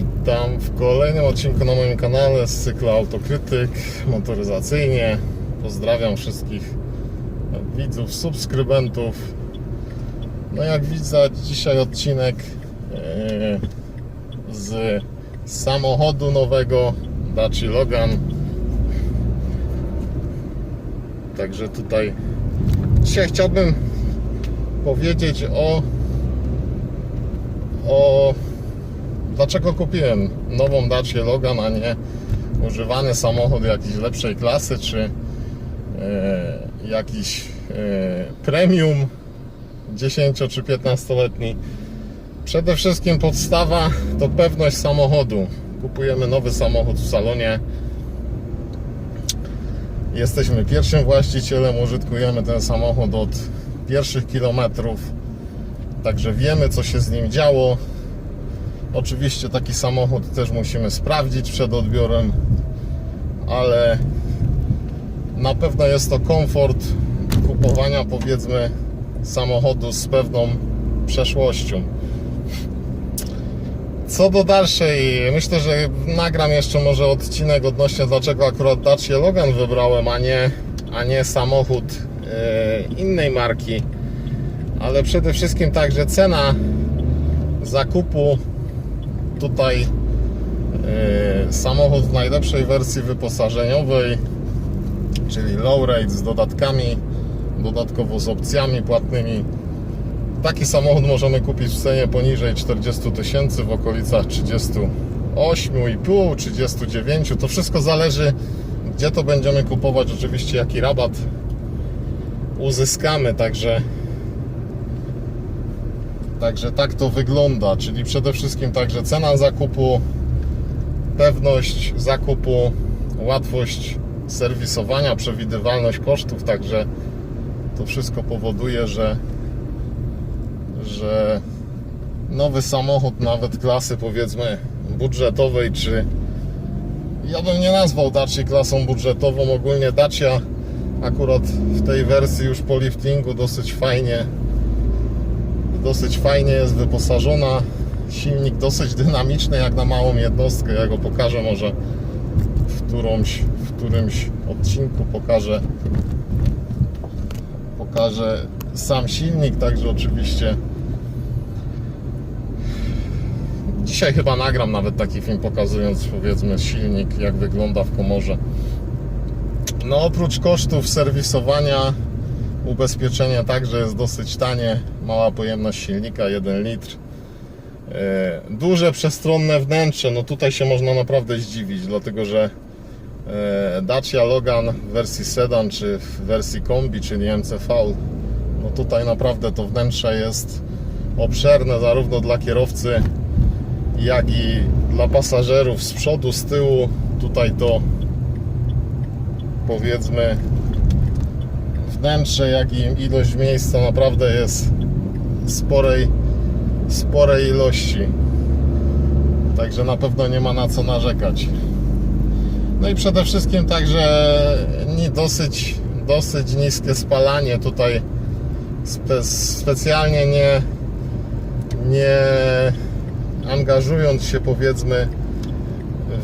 Witam w kolejnym odcinku na moim kanale z cyklu Autokrytyk motoryzacyjnie. Pozdrawiam wszystkich widzów, subskrybentów. No jak widać dzisiaj odcinek e, z samochodu nowego Dacia Logan. Także tutaj dzisiaj chciałbym powiedzieć o o dlaczego kupiłem nową Dacia Logan, a nie używany samochód jakiejś lepszej klasy, czy e, jakiś e, premium 10 czy 15-letni. Przede wszystkim podstawa to pewność samochodu. Kupujemy nowy samochód w salonie. Jesteśmy pierwszym właścicielem, użytkujemy ten samochód od pierwszych kilometrów. Także wiemy, co się z nim działo. Oczywiście taki samochód też musimy sprawdzić przed odbiorem, ale na pewno jest to komfort kupowania, powiedzmy, samochodu z pewną przeszłością. Co do dalszej, myślę, że nagram jeszcze może odcinek odnośnie dlaczego akurat Dacia Logan wybrałem, a nie, a nie samochód e, innej marki ale przede wszystkim także cena zakupu tutaj yy, samochód w najlepszej wersji wyposażeniowej czyli low rate z dodatkami dodatkowo z opcjami płatnymi. Taki samochód możemy kupić w cenie poniżej 40 tysięcy w okolicach 38,5 39 to wszystko zależy gdzie to będziemy kupować. Oczywiście jaki rabat uzyskamy także Także tak to wygląda, czyli przede wszystkim także cena zakupu, pewność zakupu, łatwość serwisowania, przewidywalność kosztów, także to wszystko powoduje, że, że nowy samochód, nawet klasy powiedzmy budżetowej, czy ja bym nie nazwał Dacia klasą budżetową, ogólnie Dacia akurat w tej wersji już po liftingu dosyć fajnie dosyć fajnie jest wyposażona. Silnik dosyć dynamiczny jak na małą jednostkę. Ja go pokażę może w, którąś, w którymś odcinku pokażę pokażę sam silnik, także oczywiście dzisiaj chyba nagram nawet taki film pokazując powiedzmy silnik jak wygląda w komorze. No oprócz kosztów serwisowania Ubezpieczenie także jest dosyć tanie, mała pojemność silnika, 1 litr. E, Duże, przestronne wnętrze, no tutaj się można naprawdę zdziwić, dlatego że e, Dacia Logan w wersji sedan czy w wersji kombi, czyli MCV, no tutaj naprawdę to wnętrze jest obszerne zarówno dla kierowcy, jak i dla pasażerów z przodu, z tyłu. Tutaj to powiedzmy wnętrze, jak i ilość miejsca naprawdę jest sporej, sporej ilości. Także na pewno nie ma na co narzekać. No i przede wszystkim także dosyć, dosyć niskie spalanie. Tutaj spe, specjalnie nie, nie angażując się powiedzmy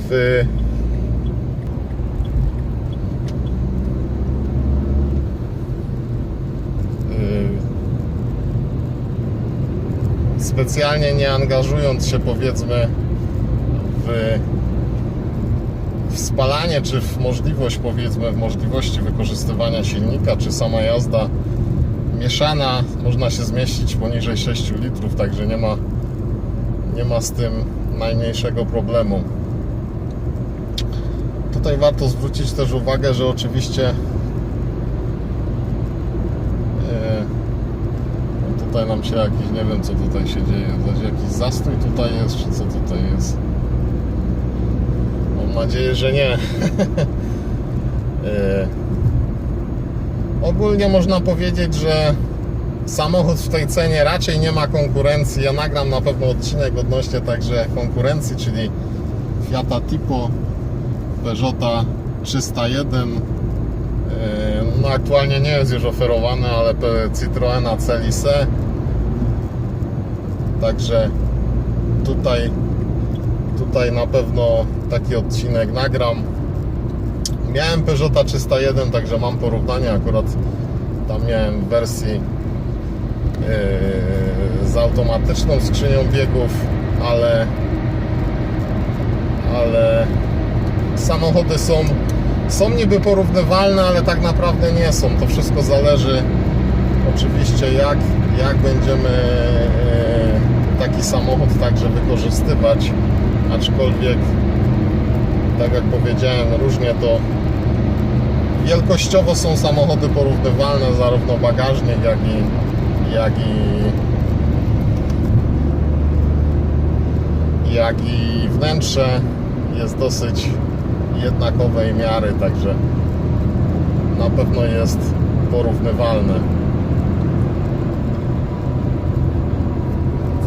w specjalnie nie angażując się powiedzmy w, w spalanie, czy w możliwość powiedzmy, w możliwości wykorzystywania silnika, czy sama jazda mieszana można się zmieścić poniżej 6 litrów, także nie ma nie ma z tym najmniejszego problemu. Tutaj warto zwrócić też uwagę, że oczywiście tutaj nam się jakiś, nie wiem co tutaj się dzieje, jakiś zastój tutaj jest, czy co tutaj jest. Mam nadzieję, że nie. e... Ogólnie można powiedzieć, że samochód w tej cenie raczej nie ma konkurencji. Ja nagram na pewno odcinek odnośnie także konkurencji, czyli Fiata Tipo, Peugeota 301. No aktualnie nie jest już oferowany, ale Citroena Celice Także tutaj tutaj na pewno taki odcinek nagram. Miałem Peugeota 301, także mam porównanie. Akurat tam miałem wersji yy, z automatyczną skrzynią biegów, ale ale samochody są są niby porównywalne, ale tak naprawdę nie są. To wszystko zależy oczywiście jak, jak będziemy taki samochód także wykorzystywać. Aczkolwiek tak jak powiedziałem, różnie to wielkościowo są samochody porównywalne, zarówno bagażnik, jak i, jak i jak i wnętrze jest dosyć jednakowej miary, także na pewno jest porównywalne.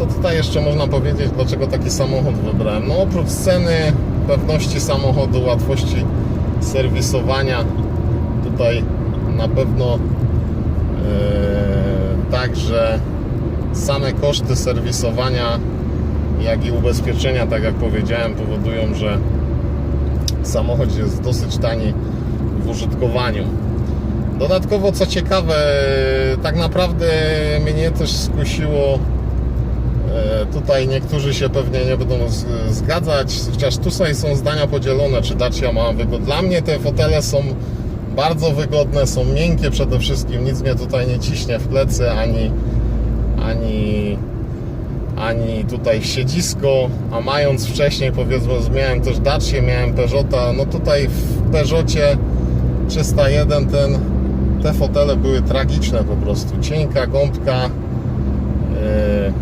Co tutaj jeszcze można powiedzieć, dlaczego taki samochód wybrałem? No oprócz ceny, pewności samochodu, łatwości serwisowania, tutaj na pewno e, także same koszty serwisowania, jak i ubezpieczenia, tak jak powiedziałem, powodują, że samochód jest dosyć tani w użytkowaniu. Dodatkowo, co ciekawe, tak naprawdę mnie też skusiło. E, Tutaj niektórzy się pewnie nie będą zgadzać, chociaż tutaj są zdania podzielone, czy Dacia ma wygodne. Dla mnie te fotele są bardzo wygodne, są miękkie przede wszystkim, nic mnie tutaj nie ciśnie w plecy, ani, ani ani tutaj siedzisko, a mając wcześniej powiedzmy, miałem też Dacię, miałem Peugeota, no tutaj w Peugeotie 301 ten, te fotele były tragiczne po prostu, cienka gąbka, yy,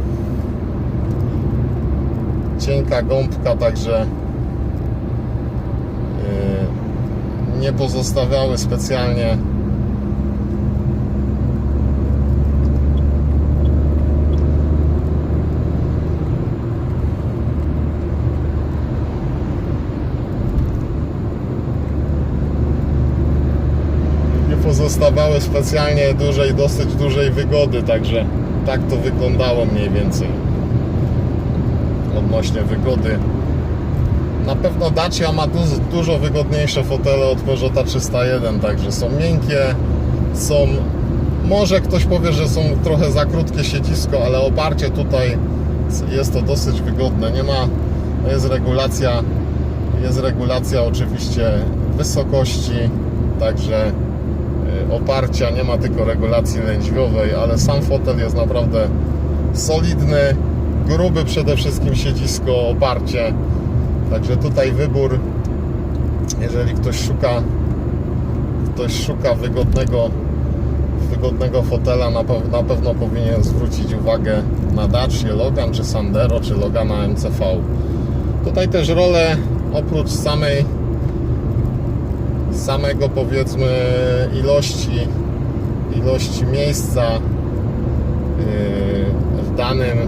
cienka gąbka, także yy, nie pozostawiały specjalnie nie pozostawały specjalnie dużej, dosyć dużej wygody, także tak to wyglądało mniej więcej odnośnie wygody. Na pewno Dacia ma dużo, dużo wygodniejsze fotele od Peugeota 301, także są miękkie, są może ktoś powie, że są trochę za krótkie siedzisko, ale oparcie tutaj jest to dosyć wygodne. Nie ma, jest regulacja, jest regulacja oczywiście wysokości, także y, oparcia, nie ma tylko regulacji lędźwiowej, ale sam fotel jest naprawdę solidny, gruby przede wszystkim siedzisko, oparcie. Także tutaj wybór, jeżeli ktoś szuka ktoś szuka wygodnego wygodnego fotela, na, pew- na pewno powinien zwrócić uwagę na Dacia, Logan czy Sandero, czy Logana MCV. Tutaj też rolę oprócz samej samego powiedzmy ilości ilości miejsca yy, w danym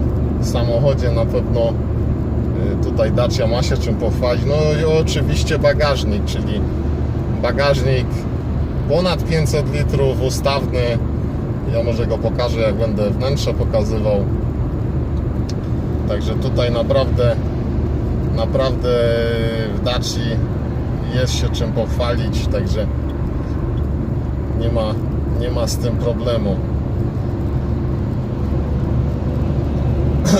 samochodzie na pewno yy, tutaj Dacia ma się czym pochwalić. No i oczywiście bagażnik, czyli bagażnik ponad 500 litrów, ustawny. Ja może go pokażę, jak będę wnętrze pokazywał. Także tutaj naprawdę, naprawdę w Daci jest się czym pochwalić, także nie ma, nie ma z tym problemu.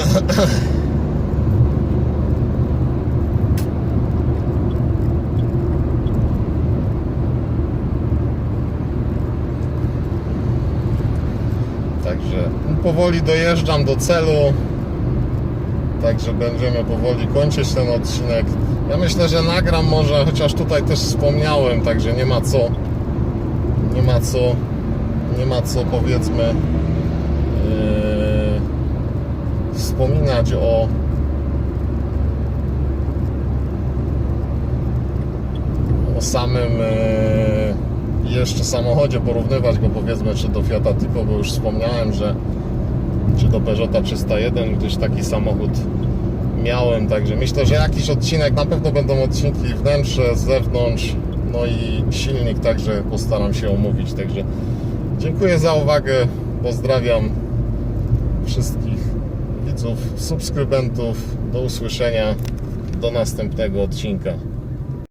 Także powoli dojeżdżam do celu. Także będziemy powoli kończyć ten odcinek. Ja myślę, że nagram może, chociaż tutaj też wspomniałem, także nie ma co nie ma co nie ma co powiedzmy yy, wspominać o o samym yy, jeszcze samochodzie, porównywać go powiedzmy czy do Fiata Tipo, bo już wspomniałem, że czy do Peugeota 301, gdyż taki samochód miałem, także myślę, że jakiś odcinek, na pewno będą odcinki wnętrze, z zewnątrz, no i silnik także postaram się omówić, także dziękuję za uwagę, pozdrawiam wszystkich widzów, subskrybentów, do usłyszenia do następnego odcinka.